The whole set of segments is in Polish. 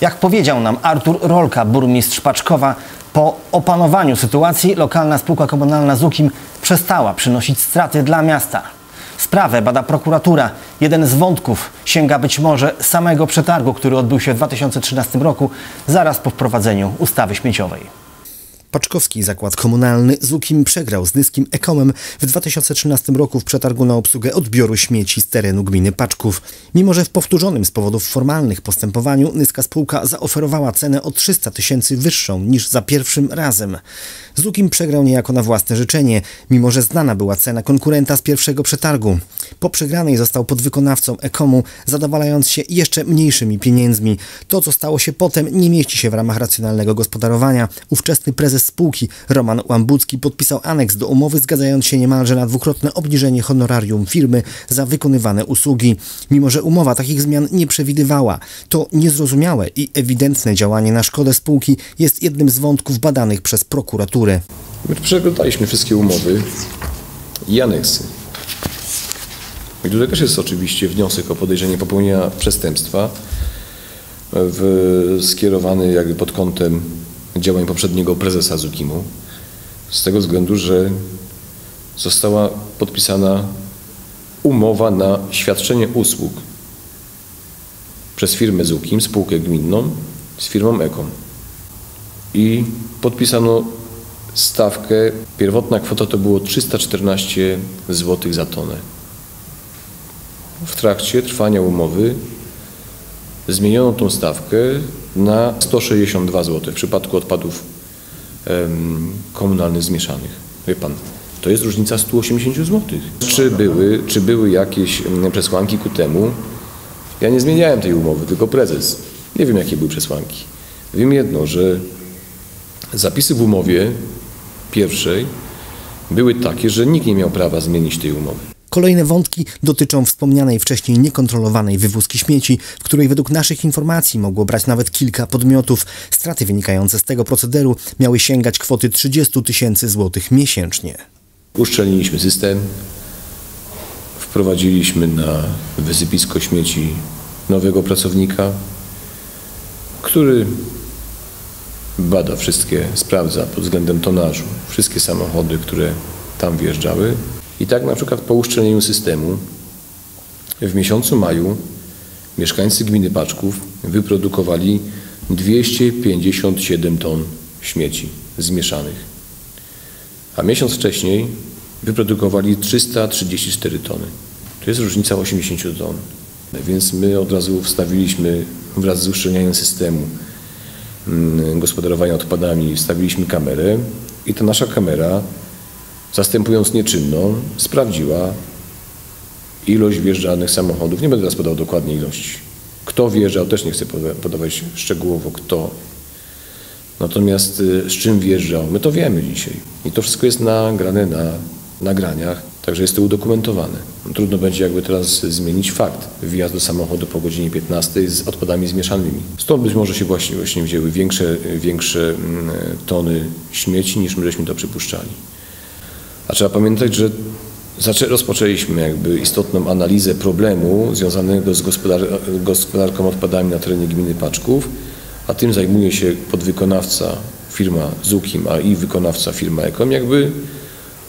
Jak powiedział nam Artur Rolka, burmistrz Paczkowa, po opanowaniu sytuacji lokalna spółka komunalna Zukim przestała przynosić straty dla miasta. Sprawę bada prokuratura. Jeden z wątków sięga być może samego przetargu, który odbył się w 2013 roku, zaraz po wprowadzeniu ustawy śmieciowej. Paczkowski Zakład Komunalny Zukim przegrał z Nyskim Ekomem w 2013 roku w przetargu na obsługę odbioru śmieci z terenu gminy Paczków. Mimo, że w powtórzonym z powodów formalnych postępowaniu Nyska spółka zaoferowała cenę o 300 tysięcy wyższą niż za pierwszym razem. Zukim przegrał niejako na własne życzenie, mimo że znana była cena konkurenta z pierwszego przetargu. Po przegranej został podwykonawcą Ekomu, zadowalając się jeszcze mniejszymi pieniędzmi. To, co stało się potem, nie mieści się w ramach racjonalnego gospodarowania. Ówczesny prezes spółki, Roman Łambucki, podpisał aneks do umowy, zgadzając się niemalże na dwukrotne obniżenie honorarium firmy za wykonywane usługi. Mimo, że umowa takich zmian nie przewidywała, to niezrozumiałe i ewidentne działanie na szkodę spółki jest jednym z wątków badanych przez prokuraturę. My przeglądaliśmy wszystkie umowy i aneksy. I tutaj też jest oczywiście wniosek o podejrzenie popełnienia przestępstwa w, skierowany jakby pod kątem działań poprzedniego prezesa Zukimu. Z tego względu, że została podpisana umowa na świadczenie usług przez firmę Zukim, spółkę gminną z firmą Ekom. I podpisano stawkę, pierwotna kwota to było 314 zł za tonę. W trakcie trwania umowy zmieniono tą stawkę na 162 zł w przypadku odpadów komunalnych zmieszanych. Wie pan, to jest różnica 180 zł. Czy były, czy były jakieś przesłanki ku temu? Ja nie zmieniałem tej umowy, tylko prezes. Nie wiem, jakie były przesłanki. Wiem jedno, że zapisy w umowie pierwszej były takie, że nikt nie miał prawa zmienić tej umowy. Kolejne wątki dotyczą wspomnianej wcześniej niekontrolowanej wywózki śmieci, w której według naszych informacji mogło brać nawet kilka podmiotów. Straty wynikające z tego procederu miały sięgać kwoty 30 tysięcy złotych miesięcznie. Uszczelniliśmy system, wprowadziliśmy na wysypisko śmieci nowego pracownika, który bada wszystkie, sprawdza pod względem tonażu wszystkie samochody, które tam wjeżdżały. I tak na przykład po uszczelnieniu systemu w miesiącu maju mieszkańcy gminy Paczków wyprodukowali 257 ton śmieci zmieszanych, a miesiąc wcześniej wyprodukowali 334 tony. To jest różnica 80 ton. Więc my od razu wstawiliśmy wraz z uszczelnianiem systemu mm, gospodarowania odpadami, wstawiliśmy kamerę i ta nasza kamera zastępując nieczynną, sprawdziła ilość wjeżdżanych samochodów. Nie będę teraz podał dokładnie ilości. Kto wjeżdżał, też nie chcę podawać szczegółowo kto. Natomiast y, z czym wjeżdżał, my to wiemy dzisiaj. I to wszystko jest nagrane na nagraniach, także jest to udokumentowane. No, trudno będzie jakby teraz zmienić fakt wjazdu samochodu po godzinie 15 z odpadami zmieszanymi. Stąd być może się właśnie, właśnie wzięły większe, większe mm, tony śmieci niż my żeśmy to przypuszczali. A trzeba pamiętać, że rozpoczęliśmy jakby istotną analizę problemu związanego z gospodar gospodarką odpadami na terenie gminy Paczków, a tym zajmuje się podwykonawca firma Zukim, a i wykonawca firma Ekom. Jakby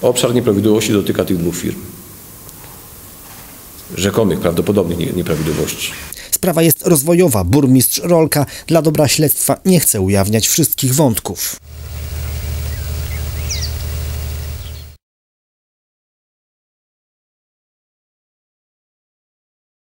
obszar nieprawidłowości dotyka tych dwóch firm. Rzekomych, prawdopodobnych nieprawidłowości. Sprawa jest rozwojowa. Burmistrz Rolka dla dobra śledztwa nie chce ujawniać wszystkich wątków.